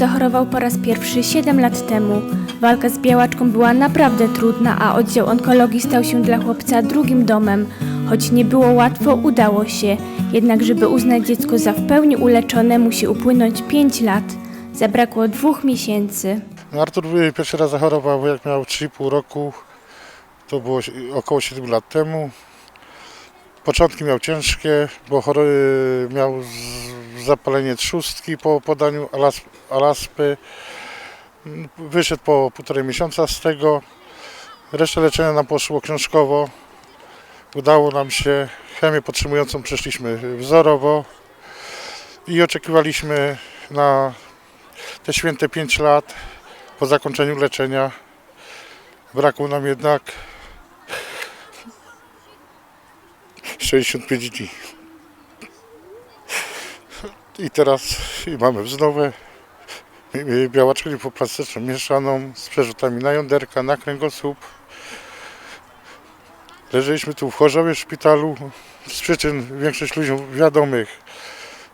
Zachorował po raz pierwszy 7 lat temu. Walka z białaczką była naprawdę trudna, a oddział onkologii stał się dla chłopca drugim domem. Choć nie było łatwo, udało się. Jednak, żeby uznać dziecko za w pełni uleczone, musi upłynąć 5 lat. Zabrakło dwóch miesięcy. No, Artur y, pierwszy raz zachorował jak miał 3,5 roku. To było około 7 lat temu. Początki miał ciężkie, bo chory, miał zapalenie trzustki po podaniu alas, alaspy. Wyszedł po półtorej miesiąca z tego. Resztę leczenia nam poszło książkowo. Udało nam się. Chemię podtrzymującą przeszliśmy wzorowo i oczekiwaliśmy na te święte 5 lat po zakończeniu leczenia. Brakło nam jednak 65 dni. I teraz mamy wznowę białaczkę lipoplastyczną mieszaną z przerzutami na jąderka, na kręgosłup. Leżeliśmy tu w Chorzowie w szpitalu. Z przyczyn większość ludziom wiadomych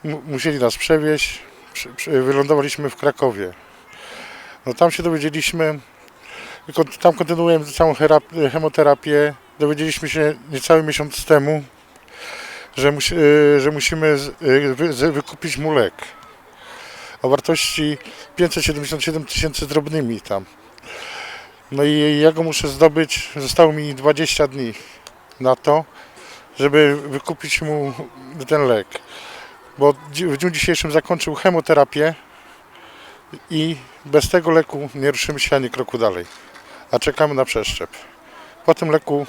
mu- musieli nas przewieźć. Wylądowaliśmy w Krakowie. No tam się dowiedzieliśmy, tam kontynuujemy całą chemoterapię. Dowiedzieliśmy się niecały miesiąc temu, że, musi, y, że musimy y, wykupić mu lek o wartości 577 tysięcy drobnymi tam. No i ja go muszę zdobyć, zostało mi 20 dni na to, żeby wykupić mu ten lek. Bo w dniu dzisiejszym zakończył chemoterapię i bez tego leku nie ruszymy się ani kroku dalej, a czekamy na przeszczep. Po tym leku,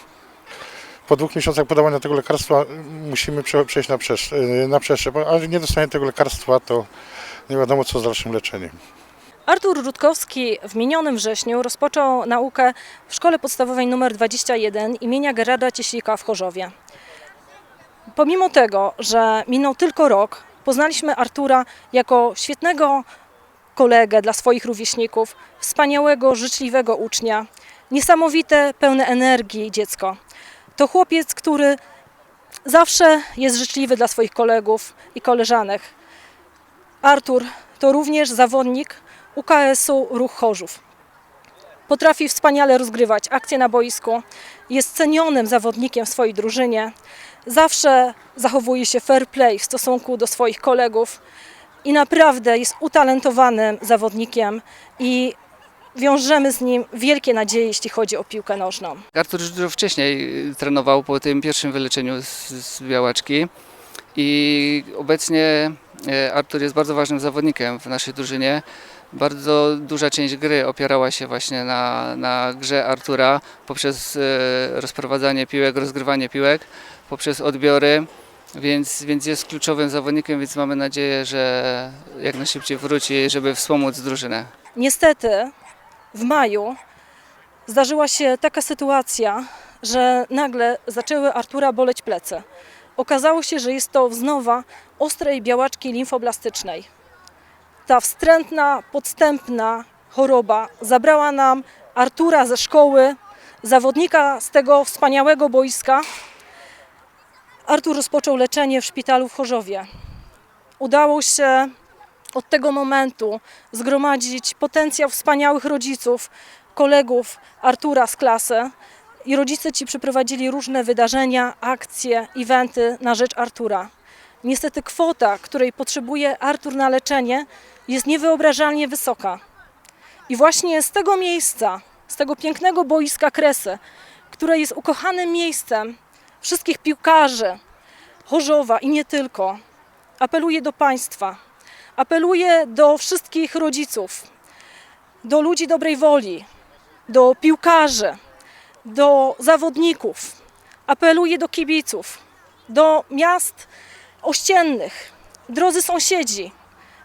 po dwóch miesiącach podawania tego lekarstwa y, musimy prze- przejść na, przesz- y, na przeszczep, a jeżeli nie dostanie tego lekarstwa, to nie wiadomo co z dalszym leczeniem. Artur Rutkowski w minionym wrześniu rozpoczął naukę w szkole podstawowej nr 21 imienia Gerarda Cieślika w Chorzowie. Pomimo tego, że minął tylko rok, poznaliśmy Artura jako świetnego kolegę dla swoich rówieśników, wspaniałego, życzliwego ucznia, niesamowite, pełne energii dziecko. To chłopiec, który zawsze jest życzliwy dla swoich kolegów i koleżanek. Artur to również zawodnik UKS-u Ruch Chorzów. Potrafi wspaniale rozgrywać akcje na boisku, jest cenionym zawodnikiem w swojej drużynie, zawsze zachowuje się fair play w stosunku do swoich kolegów i naprawdę jest utalentowanym zawodnikiem i wiążemy z nim wielkie nadzieje, jeśli chodzi o piłkę nożną. Artur już dużo wcześniej y, trenował po tym pierwszym wyleczeniu z, z białaczki i obecnie e, Artur jest bardzo ważnym zawodnikiem w naszej drużynie. Bardzo duża część gry opierała się właśnie na, na grze Artura poprzez e, rozprowadzanie piłek, rozgrywanie piłek, poprzez odbiory, więc, więc jest kluczowym zawodnikiem, więc mamy nadzieję, że jak najszybciej wróci, żeby wspomóc drużynę. Niestety w maju zdarzyła się taka sytuacja, że nagle zaczęły Artura boleć plecy. Okazało się, że jest to wznowa ostrej białaczki limfoblastycznej. Ta wstrętna, podstępna choroba zabrała nam Artura ze szkoły, zawodnika z tego wspaniałego boiska. Artur rozpoczął leczenie w szpitalu w Chorzowie. Udało się od tego momentu zgromadzić potencjał wspaniałych rodziców, kolegów Artura z klasy. I rodzice ci przeprowadzili różne wydarzenia, akcje, eventy na rzecz Artura. Niestety kwota, której potrzebuje Artur na leczenie, jest niewyobrażalnie wysoka. I właśnie z tego miejsca, z tego pięknego boiska Kresy, które jest ukochanym miejscem wszystkich piłkarzy Chorzowa i nie tylko, apeluję do Państwa, apeluję do wszystkich rodziców, do ludzi dobrej woli, do piłkarzy, do zawodników, apeluję do kibiców, do miast ościennych, drodzy sąsiedzi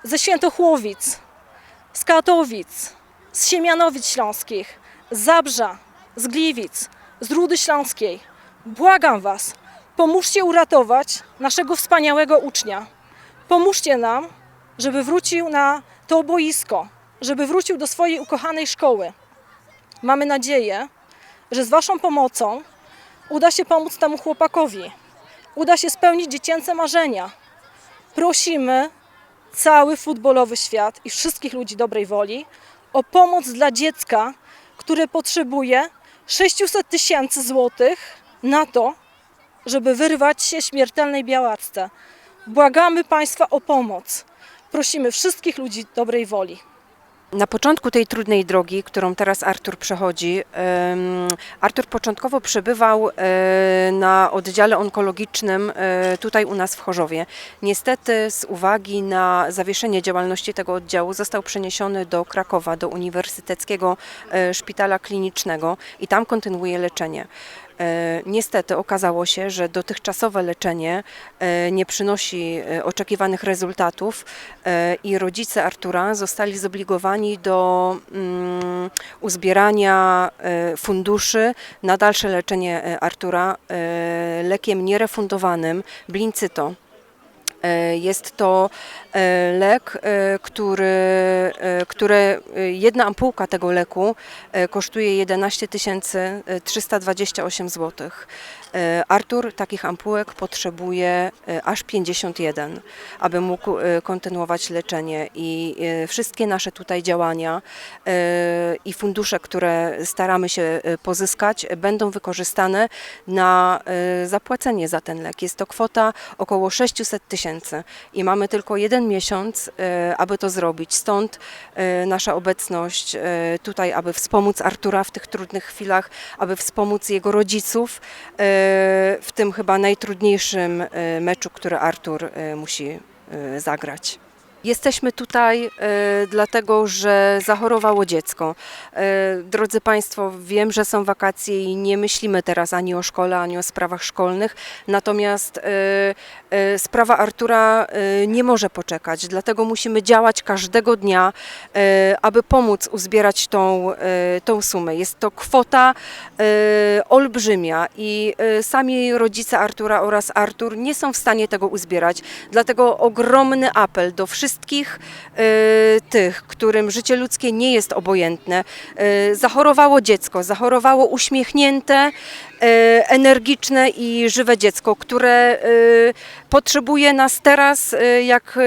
ze Świętochłowic, z Katowic, z Siemianowic Śląskich, z Zabrza, z Gliwic, z Rudy Śląskiej. Błagam Was, pomóżcie uratować naszego wspaniałego ucznia. Pomóżcie nam, żeby wrócił na to boisko, żeby wrócił do swojej ukochanej szkoły. Mamy nadzieję, że z Waszą pomocą uda się pomóc temu chłopakowi, uda się spełnić dziecięce marzenia. Prosimy cały futbolowy świat i wszystkich ludzi dobrej woli o pomoc dla dziecka, które potrzebuje 600 tysięcy złotych na to, żeby wyrwać się śmiertelnej białaczce. Błagamy Państwa o pomoc. Prosimy wszystkich ludzi dobrej woli. Na początku tej trudnej drogi, którą teraz Artur przechodzi, Artur początkowo przebywał e, na oddziale onkologicznym e, tutaj u nas w Chorzowie. Niestety z uwagi na zawieszenie działalności tego oddziału został przeniesiony do Krakowa, do Uniwersyteckiego e, Szpitala Klinicznego i tam kontynuuje leczenie. E, Niestety okazało się, że dotychczasowe leczenie e, nie przynosi e, oczekiwanych rezultatów i rodzice Artura zostali zobligowani do mm, uzbierania funduszy na dalsze leczenie Artura lekiem nierefundowanym Blincyto. E, Jest to e, lek, e, który, które jedna ampułka tego leku kosztuje 11 328 zł. Artur takich ampułek potrzebuje aż 51, aby mógł kontynuować leczenie i wszystkie nasze tutaj działania i fundusze, które staramy się pozyskać, będą wykorzystane na zapłacenie za ten lek. Jest to kwota około 600 tysięcy i mamy tylko jeden miesiąc, e, aby to zrobić. Stąd e, nasza obecność e, tutaj, aby wspomóc Artura w tych trudnych chwilach, aby wspomóc jego rodziców w tym chyba najtrudniejszym meczu, który Artur musi zagrać. Jesteśmy tutaj e, dlatego, że zachorowało dziecko. E, drodzy Państwo, wiem, że są wakacje i nie myślimy teraz ani o szkole, ani o sprawach szkolnych, natomiast e, e, sprawa Artura e, nie może poczekać, dlatego musimy działać każdego dnia, e, aby pomóc uzbierać tą, e, tą sumę. Jest to kwota e, olbrzymia i e, sami rodzice Artura oraz Artur nie są w stanie tego uzbierać, dlatego ogromny apel do wszystkich e, tych, którym życie ludzkie nie jest obojętne. E, Zachorowało dziecko, zachorowało uśmiechnięte, energiczne i żywe dziecko, które e, potrzebuje nas teraz e, jak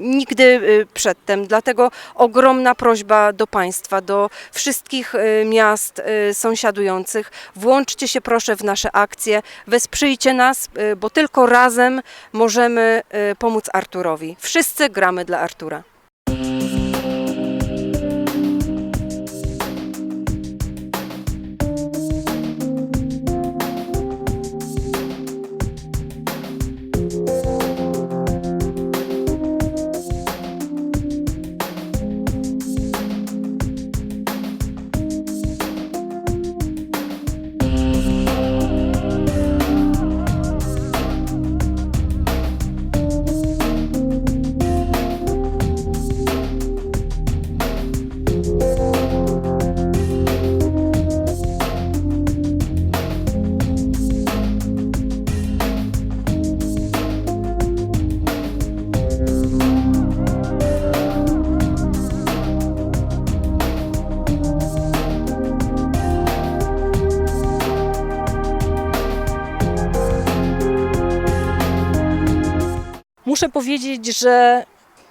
nigdy przedtem. Dlatego ogromna prośba do Państwa, do wszystkich miast sąsiadujących. Włączcie się proszę w nasze akcje, wesprzyjcie nas, bo tylko razem możemy pomóc Arturowi. Wszyscy gramy dla Artura. Muszę powiedzieć, że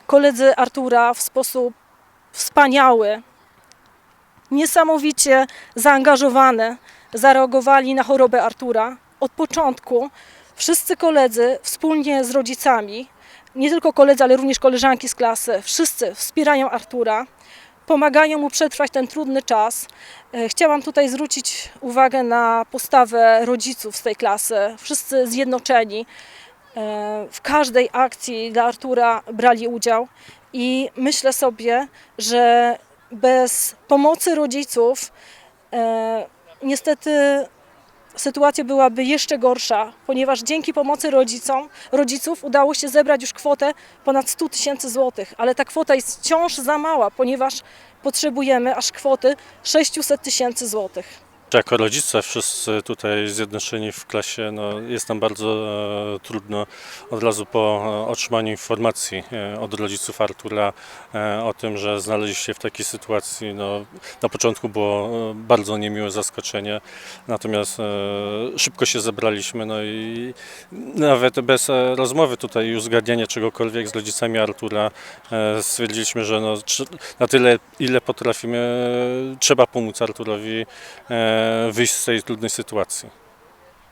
koledzy Artura w sposób wspaniały, niesamowicie zaangażowany zareagowali na chorobę Artura. Od początku wszyscy koledzy wspólnie z rodzicami, nie tylko koledzy, ale również koleżanki z klasy, wszyscy wspierają Artura, pomagają mu przetrwać ten trudny czas. E, Chciałam tutaj zwrócić uwagę na postawę rodziców z tej klasy, wszyscy zjednoczeni w każdej akcji dla Artura brali udział i myślę sobie, że bez pomocy rodziców e, niestety sytuacja byłaby jeszcze gorsza, ponieważ dzięki pomocy rodzicom, rodziców udało się zebrać już kwotę ponad 100 tysięcy złotych, ale ta kwota jest wciąż za mała, ponieważ potrzebujemy aż kwoty 600 tysięcy złotych. Jako rodzice wszyscy tutaj zjednoczeni w klasie, no, jest nam bardzo e, trudno od razu po e, otrzymaniu informacji e, od rodziców Artura e, o tym, że znaleźli się w takiej sytuacji. No, na początku było e, bardzo niemiłe zaskoczenie, natomiast e, szybko się zebraliśmy no i nawet bez e, rozmowy tutaj i uzgadniania czegokolwiek z rodzicami Artura e, stwierdziliśmy, że no, na tyle ile potrafimy trzeba pomóc Arturowi e, wyjść z tej trudnej sytuacji.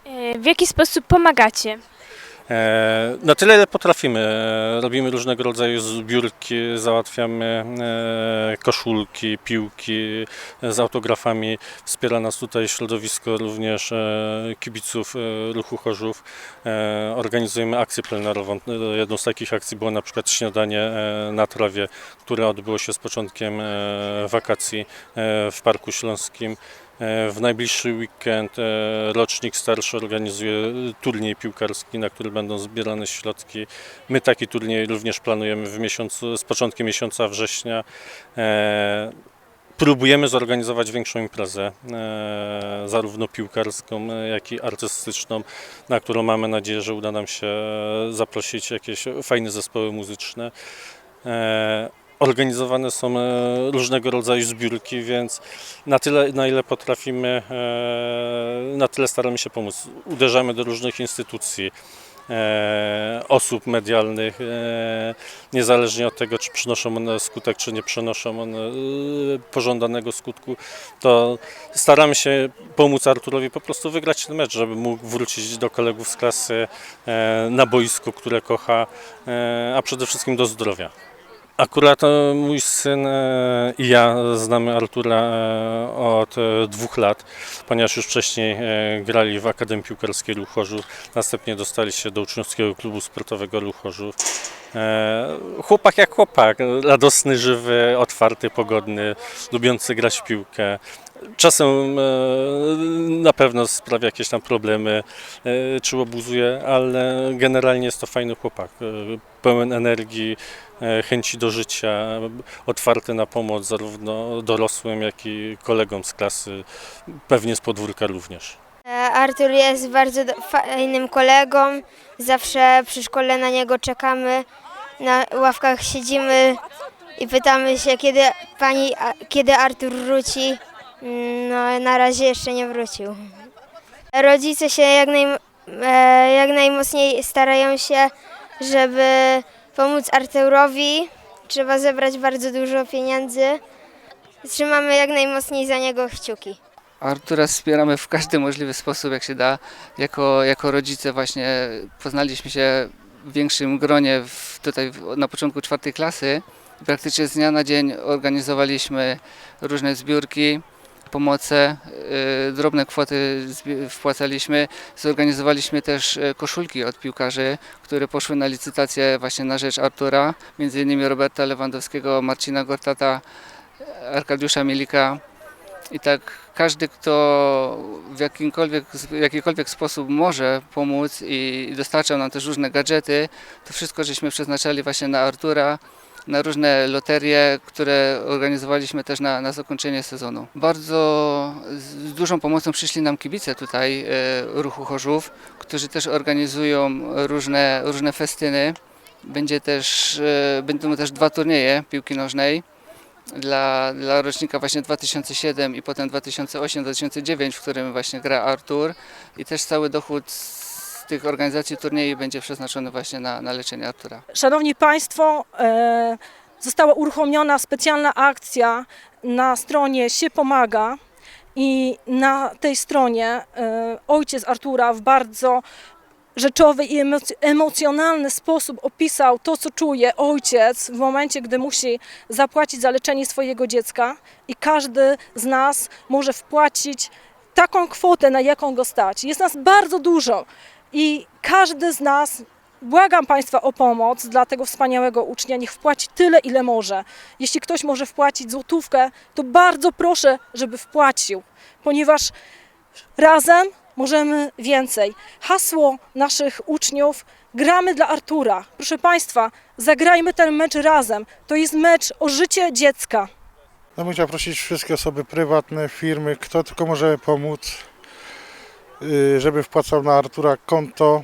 E, W jaki sposób pomagacie? E, Na tyle, ile potrafimy. E, Robimy różnego rodzaju zbiórki, załatwiamy e, koszulki, piłki e, z autografami. Wspiera nas tutaj środowisko również e, kibiców e, ruchu Chorzów. E, Organizujemy akcję plenerową. E, Jedną z takich akcji było na przykład śniadanie e, na trawie, które odbyło się z początkiem e, wakacji e, w Parku Śląskim. E, W najbliższy weekend e, rocznik starszy organizuje turniej piłkarski, na który będą zbierane środki. My taki turniej również planujemy w miesiącu, z początkiem miesiąca września. E, Próbujemy zorganizować większą imprezę, zarówno piłkarską, jak i artystyczną, na którą mamy nadzieję, że uda nam się zaprosić jakieś fajne zespoły muzyczne. Organizowane są e, różnego rodzaju zbiórki, więc na tyle, na ile potrafimy, e, na tyle staramy się pomóc. Uderzamy do różnych instytucji, e, osób medialnych, niezależnie od tego, czy przynoszą one skutek, czy nie przynoszą one pożądanego skutku, to staramy się pomóc Arturowi po prostu wygrać ten mecz, żeby mógł wrócić do kolegów z klasy na boisku, które kocha, a przede wszystkim do zdrowia. Akurat e, mój syn e, i ja znamy Artura e, od dwóch lat, ponieważ już wcześniej grali w Akademii Piłkarskiej Ruch Chorzów, następnie dostali się do uczniowskiego klubu sportowego Ruch Chorzów. E, Chłopak jak chłopak, radosny, żywy, otwarty, pogodny, lubiący grać w piłkę. Czasem na pewno sprawia jakieś tam problemy, e, czy obuzuje, ale generalnie jest to fajny chłopak, e, pełen energii, e, chęci do życia, otwarty na pomoc zarówno dorosłym, jak i kolegom z klasy, pewnie z podwórka również. Artur jest bardzo fajnym kolegą. Zawsze przy szkole na niego czekamy. Na ławkach siedzimy i pytamy się, kiedy pani, kiedy Artur wróci. No, na razie jeszcze nie wrócił. Rodzice się jak, naj, e, jak najmocniej starają się, żeby pomóc Arturowi. Trzeba zebrać bardzo dużo pieniędzy. Trzymamy jak najmocniej za niego kciuki. Artura wspieramy w każdy możliwy sposób, jak się da. Jako, jako rodzice właśnie poznaliśmy się w większym gronie w, tutaj na początku czwartej klasy. Praktycznie z dnia na dzień organizowaliśmy różne zbiórki, pomoce, y, drobne kwoty wpłacaliśmy. Zorganizowaliśmy też y, koszulki od piłkarzy, które poszły na licytację właśnie na rzecz Artura, między innymi Roberta Lewandowskiego, Marcina Gortata, Arkadiusza Milika. I tak każdy, kto w jakimkolwiek, jakikolwiek sposób może pomóc i dostarczał nam też różne gadżety, to wszystko żeśmy przeznaczali właśnie na Artura, na różne loterie, które organizowaliśmy też na, na zakończenie sezonu. Bardzo z dużą pomocą przyszli nam kibice tutaj e, ruchu Chorzów, którzy też organizują różne, różne festyny. Będzie też, e, będą też dwa turnieje piłki nożnej dla, dla rocznika właśnie 2007 i potem 2008-2009, w którym właśnie gra Artur i też cały dochód tych organizacji turniej będzie przeznaczony właśnie na, na leczenie Artura. Szanowni Państwo, e, została uruchomiona specjalna akcja na stronie się pomaga i na tej stronie e, ojciec Artura w bardzo rzeczowy i emoc- emocjonalny sposób opisał to, co czuje ojciec w momencie, gdy musi zapłacić za leczenie swojego dziecka i każdy z nas może wpłacić taką kwotę, na jaką go stać. Jest nas bardzo dużo i każdy z nas Błagam Państwa o pomoc dla tego wspaniałego ucznia. Niech wpłaci tyle, ile może. Jeśli ktoś może wpłacić złotówkę, to bardzo proszę, żeby wpłacił, ponieważ razem możemy więcej. Hasło naszych uczniów gramy dla Artura. Proszę Państwa, zagrajmy ten mecz razem. To jest mecz o życie dziecka. No bym chciał prosić wszystkie osoby prywatne, firmy, kto tylko może pomóc, żeby wpłacał na Artura konto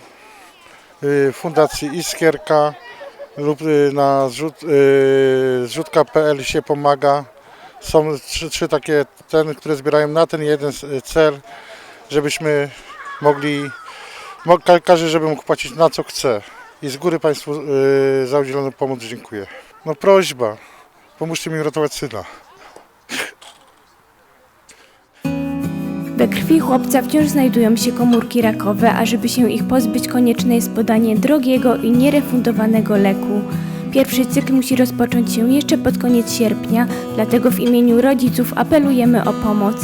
y, Fundacji Iskierka lub y, na zrzut, y, zrzutka.pl się pomaga. Są trzy, trzy takie, ten, które zbierają na ten jeden cel, żebyśmy mogli, mo- ka- każdy, żeby mógł płacić na co chce. I z góry Państwu y, za udzieloną pomoc dziękuję. No prośba, pomóżcie mi uratować syna. We krwi chłopca wciąż znajdują się komórki rakowe, a żeby się ich pozbyć, konieczne jest podanie drogiego i nierefundowanego leku. Pierwszy cykl musi rozpocząć się jeszcze pod koniec sierpnia, dlatego w imieniu rodziców apelujemy o pomoc.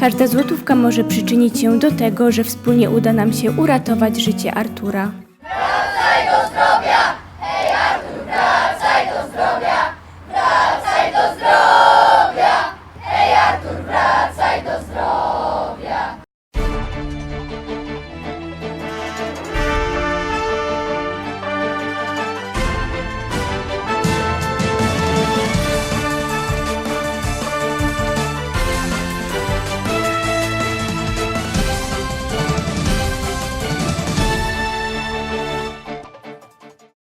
Każda złotówka może przyczynić się do tego, że wspólnie uda nam się uratować życie Artura. Zdrowia